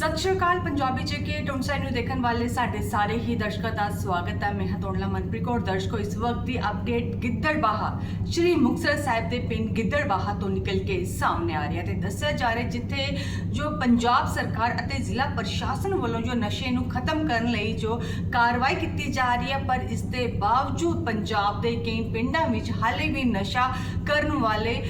ਸਤਿ ਸ਼੍ਰੀ ਅਕਾਲ, ਪੰਜਾਬੀ ਚ ਕੇ ਟੌਨਸਾਈ ਨੂੰ ਦੇਖਣ ਵਾਲੇ ਸਾਡੇ ਸਾਰੇ ਹੀ ਦਰਸ਼ਕਾਂ ਦਾ ਸਵਾਗਤ ਹੈ। ਮੈਂ ਹਾਂ ਤੁਹਾਡਾ ਮਨਪ੍ਰੀਤ ਕੌਰ, ਦਰਸ਼ਕੋ ਇਸ ਵਕਤ ਦੀ ਅਪਡੇਟ ਗਿੱਦੜਬਾਹਾ। ਸ਼੍ਰੀ ਮੁਕਤਸਰ ਸਾਹਿਬ ਦੇ ਪਿੰਡ ਗਿੱਦੜਬਾਹਾ ਤੋਂ ਨਿਕਲ ਕੇ ਸਾਹਮਣੇ ਆ ਰਿਹਾ ਹੈ ਤੇ ਦੱਸਿਆ ਜਾ ਰਿਹਾ ਜਿੱਥੇ ਜੋ ਪੰਜਾਬ ਸਰਕਾਰ ਅਤੇ ਜ਼ਿਲ੍ਹਾ ਪ੍ਰਸ਼ਾਸਨ ਵੱਲੋਂ ਜੋ ਨਸ਼ੇ ਨੂੰ ਖਤਮ ਕਰਨ ਲਈ ਜੋ ਕਾਰਵਾਈ ਕੀਤੀ ਜਾ ਰਹੀ ਹੈ, ਪਰ ਇਸ ਦੇ ਬਾਵਜੂਦ ਪੰਜਾਬ ਦੇ ਕਈ ਪਿੰਡਾਂ ਵਿੱਚ ਹਾਲੇ ਵੀ ਨਸ਼ਾ ਕਰਨ ਵਾਲੇ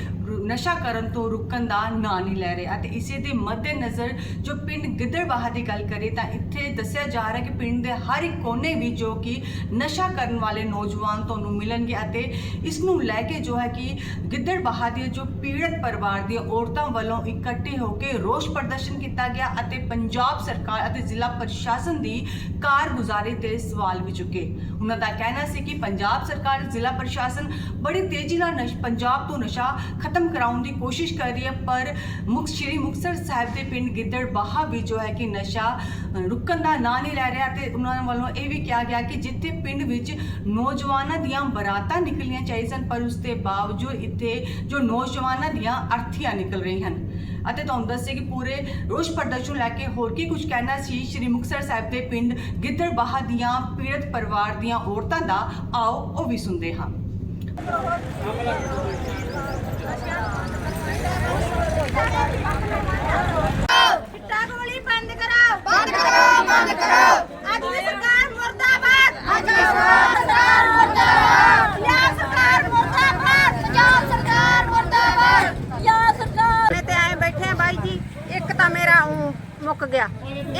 ਨਸ਼ਾ ਕਰਨ ਤੋਂ ਰੁਕਣ ਦਾ ਨਾਂ ਨਹੀਂ ਲੈ ਰਿਹਾ ਅਤੇ ਇਸੇ ਦੇ ਮੱਦੇਨਜ਼ਰ ਜੋ ਪਿੰਡ ਗਿੱਦੜਬਾਹਾ ਦੀ ਗੱਲ ਕਰੇ ਤਾਂ ਇੱਥੇ ਦੱਸਿਆ ਜਾ ਰਿਹਾ ਕਿ ਪਿੰਡ ਦੇ ਹਰ ਇੱਕ ਕੋਨੇ ਵੀ ਜੋ ਕਿ ਨਸ਼ਾ ਕਰਨ ਵਾਲੇ ਨੌਜਵਾਨ ਤੁਹਾਨੂੰ ਮਿਲਣਗੇ ਅਤੇ ਇਸ ਨੂੰ ਲੈ ਕੇ ਜੋ ਹੈ ਕਿ ਗਿੱਦੜਬਾਹਾ ਦੇ ਜੋ ਪੀੜਤ ਪਰਿਵਾਰ ਦੀਆਂ ਔਰਤਾਂ ਵੱਲੋਂ ਇਕੱਠੇ ਹੋ ਕੇ ਰੋਸ ਪ੍ਰਦਰਸ਼ਨ ਕੀਤਾ ਗਿਆ ਅਤੇ ਪੰਜਾਬ ਸਰਕਾਰ ਅਤੇ ਜ਼ਿਲ੍ਹਾ ਪ੍ਰਸ਼ਾਸਨ ਦੀ ਕਾਰਗੁਜ਼ਾਰੀ ਤੇ ਸਵਾਲ ਵੀ ਚੁੱਕੇ। ਉਹਨਾਂ ਦਾ ਕਹਿਣਾ ਸੀ ਕਿ ਪੰਜਾਬ ਸਰਕਾਰ, ਜ਼ਿਲ੍ਹਾ ਪ੍ਰਸ਼ਾਸਨ ਬੜੀ ਤੇਜ਼ੀ ਨਾਲ ਨਸ਼ ਪੰਜਾਬ ਤੋਂ ਨਸ਼ਾ ਖਤਮ ਕਰਾਉਣ ਦੀ ਕੋਸ਼ਿਸ਼ ਕਰ ਰਹੀ ਹੈ, ਪਰ ਮੁਖ ਸ਼੍ਰੀ ਮੁਕਤਸਰ ਸਾਹਿਬ ਦੇ ਪਿੰਡ ਗਿੱਦੜਬਾਹਾ ਵੀ ਜੋ ਹੈ ਕਿ ਨਸ਼ਾ ਰੁਕਣ ਦਾ ਨਾਂ ਨਹੀਂ ਲੈ ਰਿਹਾ ਤੇ ਉਹਨਾਂ ਵੱਲੋਂ ਇਹ ਵੀ ਕਿਹਾ ਗਿਆ ਕਿ ਜਿੱਥੇ ਪਿੰਡ ਵਿੱਚ ਨੌਜਵਾਨਾਂ ਦੀਆਂ ਬਰਾਤਾਂ ਨਿਕਲੀਆਂ ਚਾਹੀਦੀਆਂ ਸਨ, ਪਰ ਉਸ ਦੇ ਬਾਵਜੂਦ ਇੱਥੇ ਜੋ ਨੌਜਵਾਨਾਂ ਦੀਆਂ ਅਰਥੀਆਂ ਨਿਕਲ ਰਹੀਆਂ ਹਨ। ਅਤੇ ਤੁਹਾਨੂੰ ਦੱਸੇ ਕਿ ਪੂਰੇ ਰੋਸ ਪ੍ਰਦਰਸ਼ਨ ਲੈ ਕੇ ਹੋਰ ਕੀ ਕੁਝ ਕਹਿਣਾ ਸੀ ਸ਼੍ਰੀ ਮੁਕਤਸਰ ਸਾਹਿਬ ਦੇ ਪਿੰਡ ਗਿੱਦੜ ਗਿੱਦੜਬਾਹਾ ਦੀਆਂ ਪੀੜਤ ਪਰਿਵਾਰ ਦੀਆਂ ਔਰਤਾਂ ਦਾ? ਆਓ ਉਹ ਵੀ ਸੁਣਦੇ ਹਾਂ। ਮੁੱਕ ਗਿਆ।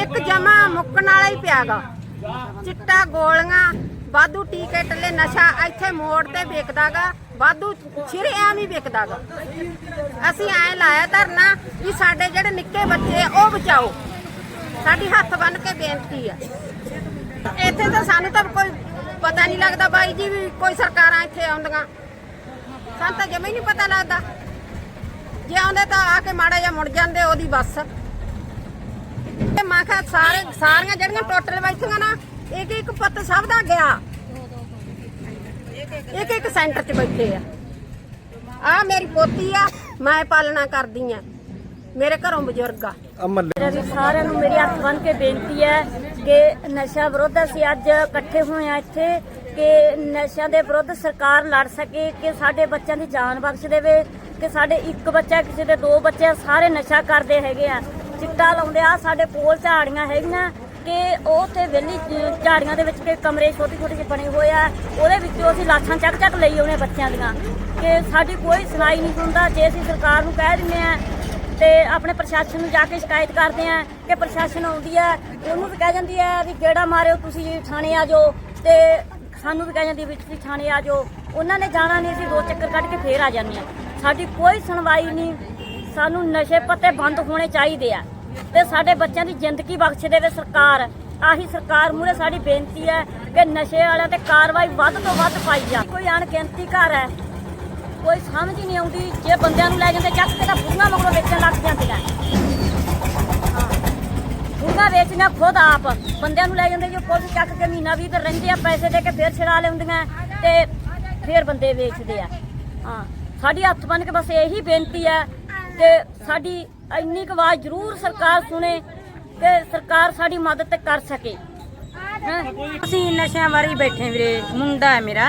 ਇੱਕ ਜਮਾ ਮੁੱਕਣ ਵਾਲਾ ਹੀ ਪਿਆਗਾ ਚਿੱਟਾ ਗੋਲੀਆਂ ਵਾਧੂ ਟੀਕੇ ਟੱਲੇ ਨਸ਼ਾ ਇੱਥੇ ਮੋੜ ਤੇ ਵਿਕਦਾਗਾ, ਵਾਧੂ ਛਿਰਿਆਂ ਵੀ ਵਿਕਦਾਗਾ। ਅਸੀਂ ਐ ਲਾਇਆ ਧਰਨਾ ਵੀ ਸਾਡੇ ਜਿਹੜੇ ਨਿੱਕੇ ਬੱਚੇ ਉਹ ਬਚਾਓ। ਸਾਡੀ ਹੱਥ ਬੰਨ ਕੇ ਬੇਨਤੀ ਆ। ਇੱਥੇ ਤਾਂ ਸਾਨੂੰ ਤਾਂ ਕੋਈ ਪਤਾ ਨਹੀਂ ਲੱਗਦਾ ਬਾਈ ਜੀ ਵੀ ਕੋਈ ਸਰਕਾਰਾਂ ਇੱਥੇ ਆਉਂਦੀਆਂ। ਸਾਨੂੰ ਤਾਂ ਜਮੇ ਨਹੀਂ ਪਤਾ ਲੱਗਦਾ। ਜੇ ਆਉਂਦੇ ਤਾਂ ਆ ਕੇ ਮਾੜਾ ਜਿਹਾ ਮੁੜ ਜਾਂਦੇ ਉਹਦੀ ਬੱਸ। ਤੇ ਮੈਂ ਕਿਹਾ ਸਾਰੇ ਸਾਰੀਆਂ ਜਿਹੜੀਆਂ ਟੋਟਲ ਬੈਠੀਆਂ ਨਾ ਇੱਕ ਇੱਕ ਪੁੱਤ ਸਭ ਦਾ ਗਿਆ। ਇੱਕ ਇੱਕ ਸੈਂਟਰ 'ਚ ਬੈਠੇ ਆ। ਆ ਮੇਰੀ ਪੋਤੀ ਆ ਮੈਂ ਪਾਲਣਾ ਕਰਦੀ ਆ। ਮੇਰੇ ਘਰੋਂ ਬਜ਼ੁਰਗ ਆ। ਮੇਰਾ ਵੀ ਸਾਰਿਆਂ ਨੂੰ ਮੇਰੀ ਹੱਥ ਬੰਨ ਕੇ ਬੇਨਤੀ ਹੈ ਕਿ ਨਸ਼ਾ ਵਿਰੋਧ ਅਸੀਂ ਅੱਜ ਇਕੱਠੇ ਹੋਏ ਆ ਇੱਥੇ ਕਿ ਨਸ਼ਿਆਂ ਦੇ ਵਿਰੁੱਧ ਸਰਕਾਰ ਲੜ ਸਕੇ ਕਿ ਸਾਡੇ ਬੱਚਿਆਂ ਦੀ ਜਾਨ ਬਖਸ਼ ਦੇਵੇ ਕਿ ਸਾਡੇ ਇੱਕ ਬੱਚਾ ਕਿਸੇ ਦੇ ਦੋ ਬੱਚੇ ਸਾਰੇ ਨਸ਼ਾ ਕਰਦੇ ਹੈਗੇ ਆ। ਚਿੱਟਾ ਲਾਉਂਦੇ ਆ ਸਾਡੇ ਕੋਲ ਝਾੜੀਆਂ ਹੈਗੀਆਂ ਕਿ ਉਹ ਉੱਥੇ ਵਿਹਲੀ ਝ- ਝਾੜੀਆਂ ਦੇ ਵਿੱਚ ਕਿ ਕਮਰੇ ਛੋਟੇ ਛੋਟੇ ਜਿਹੇ ਬਣੇ ਹੋਏ ਆ, ਉਹਦੇ ਵਿੱਚੋਂ ਅਸੀਂ ਲਾਸ਼ਾਂ ਚੱਕ ਚੱਕ ਲਈ ਆਉਣੇ ਬੱਚਿਆਂ ਦੀਆਂ। ਕਿ ਸਾਡੀ ਕੋਈ ਸੁਣਾਈ ਨਹੀਂ ਹੁੰਦਾ ਜੇ ਅਸੀਂ ਸਰਕਾਰ ਨੂੰ ਕਹਿ ਦਿੰਦੇ ਆ ਤੇ ਆਪਣੇ ਪ੍ਰਸ਼ਾਸਨ ਨੂੰ ਜਾ ਕੇ ਸ਼ਿਕਾਇਤ ਕਰਦੇ ਆ ਕਿ ਪ੍ਰਸ਼ਾਸਨ ਆਉਂਦੀ ਹੈ ਉਹਨੂੰ ਵੀ ਕਹਿ ਜਾਂਦੀ ਹੈ ਵੀ ਗੇੜਾ ਮਾਰਿਓ, ਤੁਸੀਂ ਥਾਣੇ ਆ ਜਾਓ ਤੇ ਸਾਨੂੰ ਵੀ ਕਹਿ ਜਾਂਦੀ ਵੀ ਤੁਸੀਂ ਥਾਣੇ ਆ ਜਾਓ। ਉਹਨਾਂ ਨੇ ਜਾਣਾ ਨਹੀਂ, ਅਸੀਂ ਦੋ ਚੱਕਰ ਕੱਢ ਕੇ ਫੇਰ ਆ ਜਾਂਦੇ ਆ। ਸਾਡੀ ਕੋਈ ਸੁਣਵਾਈ ਨਹੀਂ, ਸਾਨੂੰ ਨਸ਼ੇ ਪੱਤੇ ਬੰਦ ਹੋਣੇ ਚਾਹੀਦੇ ਆ। ਤੇ ਸਾਡੇ ਬੱਚਿਆਂ ਦੀ ਜ਼ਿੰਦਗੀ ਬਖਸ਼ ਦੇਵੇ ਸਰਕਾਰ, ਆਹੀ ਸਰਕਾਰ ਮੂਹਰੇ ਸਾਡੀ ਬੇਨਤੀ ਹੈ ਕਿ ਨਸ਼ੇ ਵਾਲਿਆਂ ਤੇ ਕਾਰਵਾਈ ਵੱਧ ਤੋਂ ਵੱਧ ਪਾਈ ਜਾ ਕੋਈ ਅਣਗਿਣਤੀ ਘਰ ਹੈ, ਕੋਈ ਸਮਝ ਹੀ ਨਹੀਂ ਆਉਂਦੀ, ਜੇ ਬੰਦਿਆਂ ਨੂੰ ਲੈ ਜਾਂਦੇ ਚੱਕ ਕੇ ਤਾਂ ਬੁੱਢੀਆਂ ਮਗਰੋਂ ਵੇਚਣ ਲੱਗ ਜਾਂਦੀਆਂ। ਬੁੱਢੀਆਂ ਵੇਚਣਾ ਖੁਦ ਆਪ, ਬੰਦਿਆਂ ਨੂੰ ਲੈ ਜਾਂਦੇ ਜੋ ਪੁਲਿਸ ਚੱਕ ਕੇ ਮਹੀਨਾ ਵੀ ਤੇ ਰਹਿੰਦੇ ਆ, ਪੈਸੇ ਦੇ ਕੇ ਫੇਰ ਛੜਾ ਲੈਂਦੀਆਂ ਤੇ ਫੇਰ ਬੰਦੇ ਵੇਚਦੇ ਆ। ਹਾਂ, ਸਾਡੀ ਹੱਥ ਬੰਨ ਕੇ ਬਸ ਇਹੀ ਬੇਨਤੀ ਹੈ ਕਿ ਸਾਡੀ ਇੰਨੀ ਕੁ ਆਵਾਜ਼ ਜ਼ਰੂਰ ਸਰਕਾਰ ਸੁਣੇ ਕਿ ਸਰਕਾਰ ਸਾਡੀ ਮਦਦ ਕਰ ਸਕੇ। ਹੈਂ? ਅਸੀਂ ਨਸ਼ਿਆਂ ਵਾਰੀ ਬੈਠੇ ਵੀਰੇ, ਮੁੰਡਾ ਹੈ ਮੇਰਾ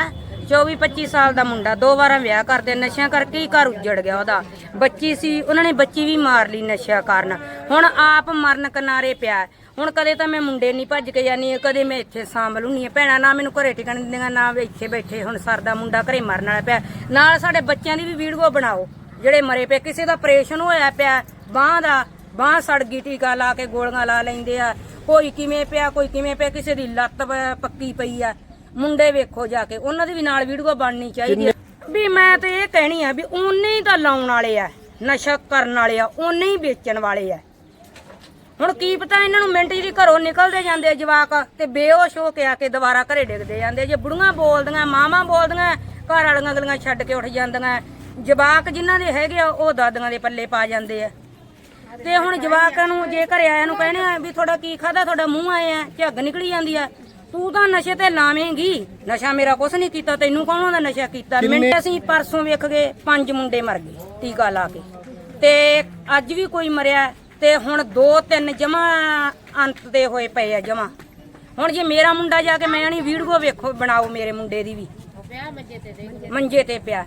24 25 ਸਾਲ ਦਾ ਮੁੰਡਾ, ਦੋ ਵਾਰਾਂ ਵਿਆਹ ਕਰਦੇ, ਨਸ਼ਿਆਂ ਕਰਕੇ ਹੀ ਘਰ ਉੱਜੜ ਗਿਆ ਉਹਦਾ। ਬੱਚੀ ਸੀ, ਉਹਨਾਂ ਨੇ ਬੱਚੀ ਵੀ ਮਾਰ ਲਈ ਨਸ਼ਿਆਂ ਕਾਰਨ। ਹੁਣ ਆਪ ਮਰਨ ਕਿਨਾਰੇ ਪਿਆ ਹੈ। ਹੁਣ ਕਦੇ ਤਾਂ ਮੈਂ ਮੁੰਡੇ ਨਹੀਂ ਭੱਜ ਕੇ ਜਾਨੀ ਕਦੇ ਮੈਂ ਇੱਥੇ ਸਾਂਭ ਆ ਭੈਣਾ ਨਾ ਮੈਨੂੰ ਘਰੇ ਟਿਕਣ ਦਿੰਦੀਆਂ, ਨਾ ਇੱਥੇ ਬੈਠੇ ਹੁਣ ਸਰਦਾ ਮੁੰਡਾ ਘਰੇ ਮਰਨ ਵਾਲਾ ਪਿਆ। ਨਾਲ ਸਾਡੇ ਬੱਚਿਆਂ ਦੀ ਵੀ ਵੀਡੀਓ ਬਣਾਓ, ਜਿਹੜੇ ਮਰੇ ਪਏ, ਕਿਸੇ ਦਾ ਆਪਰੇਸ਼ਨ ਹੋਇਆ ਪਿਆ ਬਾਹ ਦਾ ਬਾਹ ਸੜ ਗਈ ਟੀਕਾ ਲਾ ਕੇ ਗੋਲੀਆਂ ਲਾ ਲੈਂਦੇ ਆ। ਕੋਈ ਕਿਵੇਂ ਪਿਆ ਕੋਈ ਕਿਵੇਂ ਪਿਆ ਕਿਸੇ ਦੀ ਲੱਤ ਪੱਕੀ ਪਈ ਆ। ਮੁੰਡੇ ਵੇਖੋ ਜਾ ਕੇ ਉਹਨਾਂ ਦੀ ਵੀ ਨਾਲ ਵੀਡੀਓ ਬਣਨੀ ਚਾਹੀਦੀ ਆ। ਵੀ ਮੈਂ ਤੇ ਇਹ ਕਹਿਣੀ ਆ ਵੀ ਉਹਨੇ ਹੀ ਤਾਂ ਲਾਉਣ ਵਾਲੇ ਆ ਨਸ਼ਾ ਕਰਨ ਵਾਲੇ ਆ ਉਹਨੇ ਹੀ ਵੇਚਣ ਵਾਲੇ ਆ। ਹੁਣ ਕੀ ਪਤਾ ਇਹਨਾਂ ਨੂੰ ਮਿੰਟ ਜੀ ਘਰੋਂ ਨਿਕਲਦੇ ਜਾਂਦੇ ਜਵਾਕ ਤੇ ਬੇਹੋਸ਼ ਹੋ ਕੇ ਆ ਕੇ ਦੁਬਾਰਾ ਘਰੇ ਡਿੱਗਦੇ ਜਾਂਦੇ ਜੇ ਬੁੜੀਆਂ ਬੋਲਦੀਆਂ ਮਾਵਾਂ ਬੋਲਦੀਆਂ ਘਰ ਵਾਲੀਆਂ ਗਲੀਆਂ ਛੱਡ ਕੇ ਉੱਠ ਜਾਂਦੀਆਂ। ਜਵਾਕ ਜਿਨ੍ਹਾਂ ਦੇ ਹੈਗੇ ਆ ਉਹ ਦਾਦੀਆਂ ਦੇ ਪੱਲੇ ਪਾ ਜਾਂਦੇ ਆ। ਤੇ ਹੁਣ ਜਵਾਕਾਂ ਨੂੰ ਜੇ ਘਰੇ ਆਇਆ ਨੂੰ ਕਹਿੰਦੇ ਆ ਵੀ ਤੁਹਾਡਾ ਕੀ ਖਾਦਾ ਤੁਹਾਡਾ ਮੂੰਹ ਆਏ ਆ ਝੱਗ ਨਿਕਲੀ ਜਾਂਦੀ ਆ। ਤੂੰ ਤਾਂ ਨਸ਼ੇ ਤੇ ਲਾਵੇਂਗੀ। ਨਸ਼ਾ ਮੇਰਾ ਕੁਛ ਨਹੀਂ ਕੀਤਾ ਤੈਨੂੰ ਕੌਣ ਉਹਦਾ ਨਸ਼ਾ ਕੀਤਾ? ਮਿੰਟ ਅਸੀਂ ਪਰਸੋਂ ਵੇਖ ਗਏ ਪੰਜ ਮੁੰਡੇ ਮਰ ਗਏ ਟੀਕਾ ਲਾ ਕੇ। ਤੇ ਅੱਜ ਵੀ ਕੋਈ ਮਰਿਆ ਤੇ ਹੁਣ ਦੋ ਤਿੰਨ ਜਮਾ ਅੰਤ ਦੇ ਹੋਏ ਪਏ ਆ ਜਮਾ। ਹੁਣ ਜੇ ਮੇਰਾ ਮੁੰਡਾ ਜਾ ਕੇ ਮੈਂ ਨਹੀਂ ਵੀਡੀਓ ਵੇਖੋ ਬਣਾਓ ਮੇਰੇ ਮੁੰਡੇ ਦੀ ਵੀ। ਮੰਜੇ ਤੇ ਪਿਆ।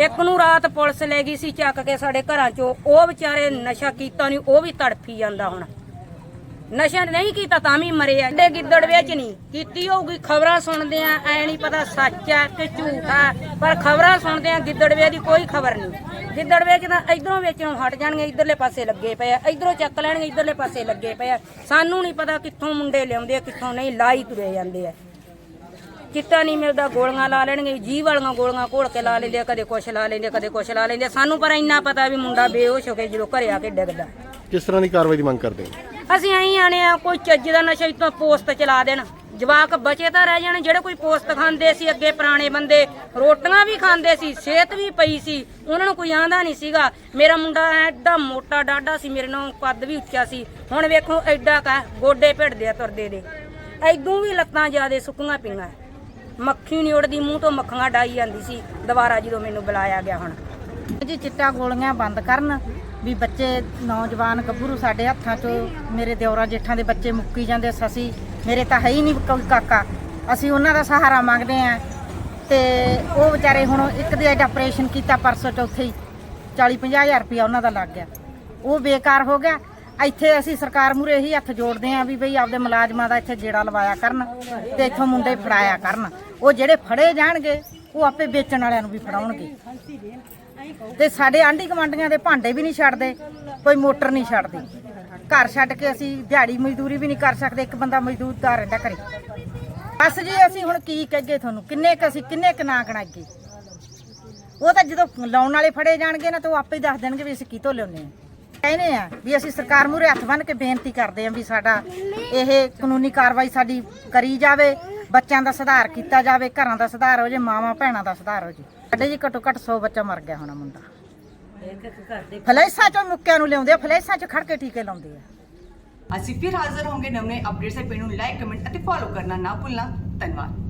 ਇੱਕ ਨੂੰ ਰਾਤ ਪੁਲਿਸ ਲੈ ਗਈ ਸੀ ਚੱਕ ਕੇ ਸਾਡੇ ਘਰਾਂ ਚੋਂ, ਉਹ ਵਿਚਾਰੇ ਨਸ਼ਾ ਕੀਤਾ ਨਹੀਂ ਉਹ ਵੀ ਤੜਫੀ ਜਾਂਦਾ ਹੁਣ। ਨਸ਼ਾ ਨਹੀਂ ਕੀਤਾ ਤਾਂ ਵੀ ਮਰੇ ਆ ਡੇ ਗਿੱਦੜ ਵਿੱਚ ਨਹੀਂ ਕੀਤੀ ਹੋਊਗੀ, ਖਬਰਾਂ ਸੁਣਦੇ ਆ, ਐ ਨਹੀਂ ਪਤਾ ਸੱਚ ਆ ਕਿ ਝੂਠ ਆ ਪਰ ਖਬਰਾਂ ਸੁਣਦੇ ਆ, ਗਿੱਦੜ ਵੇ ਦੀ ਕੋਈ ਖਬਰ ਨਹੀਂ ਗਿੱਦੜ ਵੇਚ ਤਾਂ ਇਧਰੋਂ ਵੇਚਣੋਂ ਹਟ ਜਾਣਗੇ, ਇਧਰਲੇ ਪਾਸੇ ਲੱਗੇ ਪਏ ਆ। ਇਧਰੋਂ ਚੱਕ ਲੈਣਗੇ, ਇਧਰਲੇ ਪਾਸੇ ਲੱਗੇ ਪਏ ਆ। ਸਾਨੂੰ ਨਹੀਂ ਪਤਾ ਕਿੱਥੋਂ ਮੁੰਡੇ ਲਿਆਉਂਦੇ ਆ, ਕਿੱਥੋਂ ਨਹੀਂ, ਲਾਈ ਤੁਰੇ ਜਾਂਦੇ ਆ। ਚਿੱਟਾ ਨਹੀਂ ਮਿਲਦਾ ਗੋਲੀਆਂ ਲਾ ਲੈਣਗੇ ਜੀ ਵਾਲੀਆਂ ਗੋਲੀਆਂ ਘੋਲ ਕੇ ਲਾ ਲੈਂਦੇ ਆ ਕਦੇ ਕੁਛ ਲਾ ਲੈਂਦੇ ਆ, ਕਦੇ ਕੁਛ ਲਾ ਲੈਂਦੇ ਆ। ਸਾਨੂੰ ਪਰ ਇੰਨਾ ਪਤਾ ਵੀ ਮੁੰਡਾ ਬੇਹੋਸ਼ ਹੋ ਕੇ ਜਦੋਂ ਘਰੇ ਆ ਕੇ ਡਿੱਗਦਾ। ਕਿਸ ਤਰ੍ਹਾਂ ਦੀ ਕਾਰਵਾਈ ਦੀ ਮੰਗ ਕਰਦੇ ਹੋ? ਅਸੀਂ ਐਂ ਆਣੇ ਆ ਕੋਈ ਚੱਜ ਦਾ ਨਸ਼ਾ ਇਤੋਂ ਪੋਸਟ ਚਲਾ ਦੇਣ। ਜਵਾਕ ਬਚੇ ਤਾਂ ਰਹਿ ਜਾਣ ਜਿਹੜੇ ਕੋਈ ਪੋਸਟ ਖਾਂਦੇ ਸੀ ਅੱਗੇ ਪੁਰਾਣੇ ਬੰਦੇ ਰੋਟੀਆਂ ਵੀ ਖਾਂਦੇ ਸੀ ਸਿਹਤ ਵੀ ਪਈ ਸੀ ਉਹਨਾਂ ਨੂੰ ਕੋਈ ਆਂਦਾ ਨਹੀਂ ਸੀਗਾ। ਮੇਰਾ ਮੁੰਡਾ ਐਡਾ ਮੋਟਾ ਡਾਡਾ ਸੀ ਮੇਰੇ ਨਾਲ ਕੱਦ ਵੀ ਉੱਚਾ ਸੀ। ਹੁਣ ਵੇਖੋ ਐਡਾ ਕਾ ਗੋਡੇ ਭਿੜਦੇ ਆ ਤੁਰਦੇ ਦੇ। ਐਦੋਂ ਵੀ ਲੱਤਾਂ ਜਿਆਦੇ ਸੁੱਕੀਆਂ ਪਈਆਂ। ਮੱਖੀ ਨਹੀਂ ਉੜਦੀ ਮੂੰਹ ਤੋਂ ਮੱਖੀਆਂ ਡਾਈ ਜਾਂਦੀ ਸੀ। ਦੁਬਾਰਾ ਜਦੋਂ ਮੈਨੂੰ ਬੁਲਾਇਆ ਗਿਆ ਹੁਣ। ਜੀ, ਚਿੱਟਾ ਗੋਲੀਆਂ ਬੰਦ ਕਰਨ ਵੀ ਬੱਚੇ, ਨੌਜਵਾਨ ਗੱਭਰੂ ਸਾਡੇ ਹੱਥਾਂ 'ਚੋਂ, ਮੇਰੇ ਦਿਓਰਾ ਜੇਠਾਂ ਦੇ ਬੱਚੇ ਮੁੱਕੀ ਜਾਂਦੇ ਸਸੀ ਮੇਰੇ ਤਾਂ ਹੈ ਹੀ ਨਹੀਂ ਕੋਈ ਕਾਕਾ। ਅਸੀਂ ਉਹਨਾਂ ਦਾ ਸਹਾਰਾ ਮੰਗਦੇ ਆਂ ਤੇ ਉਹ ਵਿਚਾਰੇ ਹੁਣ ਇੱਕ ਦੇ ਅੱਜ ਆਪਰੇਸ਼ਨ ਕੀਤਾ, ਪਰਸੋਂ ਚੌਥੇ ਹੀ। 40 ਹਜ਼ਾਰ ਰੁਪਇਆ ਉਹਨਾਂ ਦਾ ਲੱਗ ਗਿਆ। ਉਹ ਬੇਕਾਰ ਹੋ ਗਿਆ। ਇੱਥੇ ਅਸੀਂ ਸਰਕਾਰ ਮੂਰੇ ਇਹੀ ਹੱਥ ਜੋੜਦੇ ਆਂ ਵੀ ਬਈ ਆਪਦੇ ਮੁਲਾਜ਼ਮਾਂ ਦਾ ਇੱਥੇ ਜੇੜਾ ਲਵਾਇਆ ਕਰਨ ਤੇ ਇੱਥੋਂ ਮੁੰਡੇ ਫੜਾਇਆ ਕਰਨ। ਉਹ ਜਿਹੜੇ ਫੜੇ ਜਾਣਗੇ, ਉਹ ਆਪੇ ਵੇਚਣ ਵਾਲਿਆਂ ਨੂੰ ਵੀ ਫੜਾਉਣਗੇ। ਤੇ ਸਾਡੇ ਆਂਢੀ ਕਮਾਂਡੀਆਂ ਦੇ ਭਾਂਡੇ ਵੀ ਨਹੀਂ ਛੱਡਦੇ, ਕੋਈ ਮੋਟਰ ਨਹੀਂ ਛੱਡਦੀ। ਘਰ ਛੱਡ ਕੇ ਅਸੀਂ ਦਿਹਾੜੀ ਮਜ਼ਦੂਰੀ ਵੀ ਨਹੀਂ ਕਰ ਸਕਦੇ, ਇੱਕ ਬੰਦਾ ਮਜ਼ਦੂਰਦਾਰ ਰਹਿੰਦਾ ਕਰੇ ਬਸ ਜੀ ਅਸੀਂ ਹੁਣ ਕੀ ਕਹੀਏ ਤੁਹਾਨੂੰ, ਕਿੰਨੇ ਕ ਅਸੀਂ ਕਿੰਨੇ ਕ ਨਾ ਗਣਾਈਏ ਉਹ ਤਾਂ ਜਦੋਂ ਲਾਉਣ ਵਾਲੇ ਫੜੇ ਜਾਣਗੇ ਨਾ, ਤਾਂ ਉਹ ਆਪੇ ਹੀ ਦੱਸ ਦੇਣਗੇ ਵੀ ਅਸੀਂ ਕੀ ਤੋਂ ਲਿਆਉਂਦੇ ਆ ਕਹਿੰਦੇ ਆ ਵੀ ਅਸੀਂ ਸਰਕਾਰ ਮੂਹਰੇ ਹੱਥ ਬੰਨ ਕੇ ਬੇਨਤੀ ਕਰਦੇ ਆ ਵੀ ਸਾਡਾ ਇਹ ਕਾਨੂੰਨੀ ਕਾਰਵਾਈ ਸਾਡੀ ਕਰੀ ਜਾਵੇ ਬੱਚਿਆਂ ਦਾ ਸੁਧਾਰ ਕੀਤਾ ਜਾਵੇ ਘਰਾਂ ਦਾ ਸੁਧਾਰ ਹੋ ਜੇ ਮਾਵਾਂ ਭੈਣਾਂ ਦਾ ਸੁਧਾਰ ਹੋ ਜੇ। ਸਾਡੇ ਜੀ ਘੱਟੋ ਘੱਟ 100 ਬੱਚਾ ਮਰ ਗਿਆ ਹੋਣਾ ਮੁੰਡਾ। ਫਲੈਸਾਂ ਚੋਂ ਮੁੱਕਿਆਂ ਨੂੰ ਲਿਆਉਂਦੇ ਆ ਫਲੈਸਾਂ ਚ ਖੜ ਕੇ ਟੀਕੇ ਲਾਉਂਦੇ ਆ। ਅਸੀਂ ਫਿਰ ਹਾਜ਼ਰ ਹੋਵਾਂਗੇ ਨਵੇਂ ਅਪਡੇਟਸ ਦੇ ਪੇਜ ਨੂੰ ਲਾਈਕ ਕਮੈਂਟ ਅਤੇ ਫੋਲੋ ਕਰਨਾ ਨਾ ਭੁੱਲਣਾ। ਧੰਨਵਾਦ।